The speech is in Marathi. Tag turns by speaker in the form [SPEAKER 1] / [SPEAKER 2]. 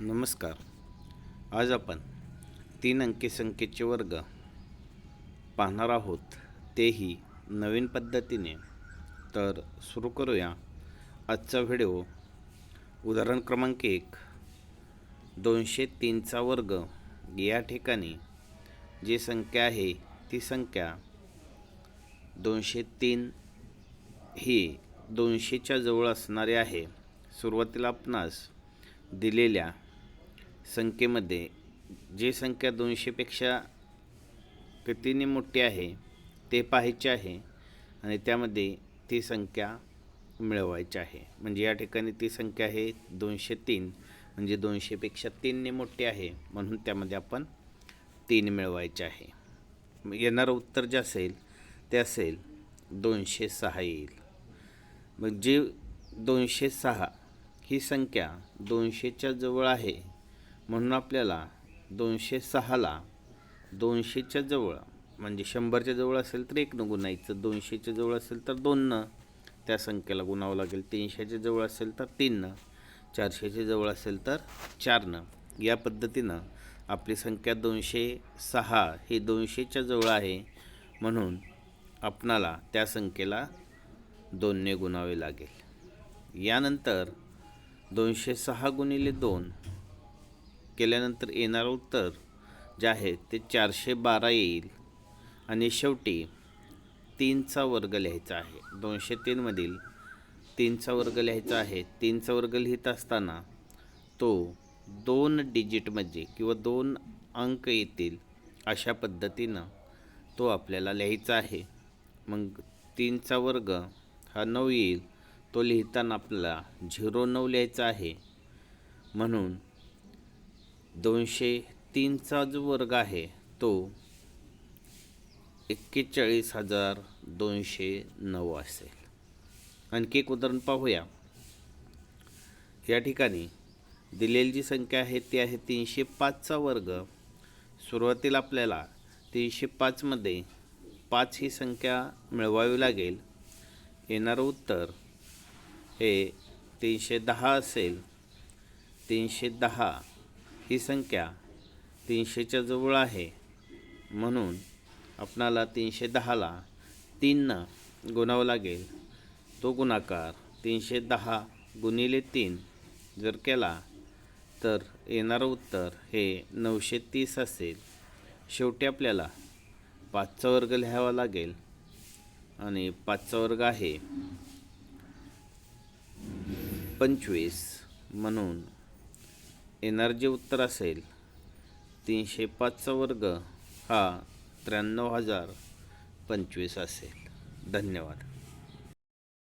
[SPEAKER 1] नमस्कार. आज आपण तीन अंकी संख्येचे वर्ग पाहणार आहोत. तेही नवीन पद्धतीने. तर सुरू करूया. आजचा व्हिडिओ उदाहरण क्रमांक एक. दोनशे तीनचा वर्ग. या ठिकाणी जी संख्या आहे ती संख्या दोनशे तीन ही दोनशेच्या जवळ असणारी आहे. सुरुवातीला आपणास दिलेल्या संख्येमध्ये जी संख्या दोनशेपेक्षा कितीने मोठी आहे ते पाहायचे आहे आणि त्यामध्ये ती संख्या मिळवायची आहे. म्हणजे या ठिकाणी ती संख्या आहे दोनशे तीन म्हणजे दोनशेपेक्षा तीनने मोठी आहे म्हणून त्यामध्ये आपण तीन मिळवायचे आहे. मग येणारं उत्तर जे असेल ते असेल दोनशे सहा येईल. मग जे दोनशे सहा ही संख्या दोनशेच्या जवळ आहे म्हणून आपल्याला दोनशे सहाला दोनशेच्या जवळ म्हणजे शंभरच्या जवळ असेल तर एकनं गुणायचं दोनशेच्या जवळ असेल तर दोननं त्या संख्येला गुणावं लागेल. तीनशेच्या जवळ असेल तर तीननं चारशेच्या जवळ असेल तर चारनं या पद्धतीनं आपली संख्या दोनशे सहा ही दोनशेच्या जवळ आहे. म्हणून आपणाला त्या संख्येला दोनने गुणावे लागेल. यानंतर दोनशे सहा गुणिले दोन केल्यानंतर येणारं उत्तर जे आहे ते चारशे बारा येईल. आणि शेवटी तीनचा वर्ग लिहायचा आहे. दोनशे तीनमधील तीनचा वर्ग लिहायचा आहे. तीनचा वर्ग लिहित असताना तो दोन डिजिटमध्ये किंवा दोन अंक येतील अशा पद्धतीनं तो आपल्याला लिहायचा आहे. मग तीनचा वर्ग हा नऊ येईल. तो लिहिताना आपल्याला झिरो नऊ लिहायचा आहे. म्हणून दोनशे तीनचा जो वर्ग आहे. तो एक्केचाळीस हजार दोनशे नऊ असेल. आणखी एक उदाहरण पाहूया. या ठिकाणी दिलेली जी संख्या आहे ती आहे तीनशे पाचचा वर्ग. सुरुवातीला आपल्याला तीनशे पाचमध्ये पाच ही संख्या मिळवावी लागेल. येणारं उत्तर हे तीनशे दहा असेल. तीनशे दहा ही संख्या तीनशेच्या जवळ आहे. म्हणून आपणाला तीनशे दहाला तीननं गुणावं लागेल. तो गुणाकार तीनशे दहा गुणिले तीन जर केला तर येणारं उत्तर हे नऊशे तीस असेल. शेवटी आपल्याला पाचचा वर्ग लिहावा लागेल आणि पाचचा वर्ग आहे. पंचवीस. म्हणून येणार जे उत्तर असेल. तीनशे पाचचा वर्ग हा त्र्याण्णव हजार पंचवीस असेल. धन्यवाद.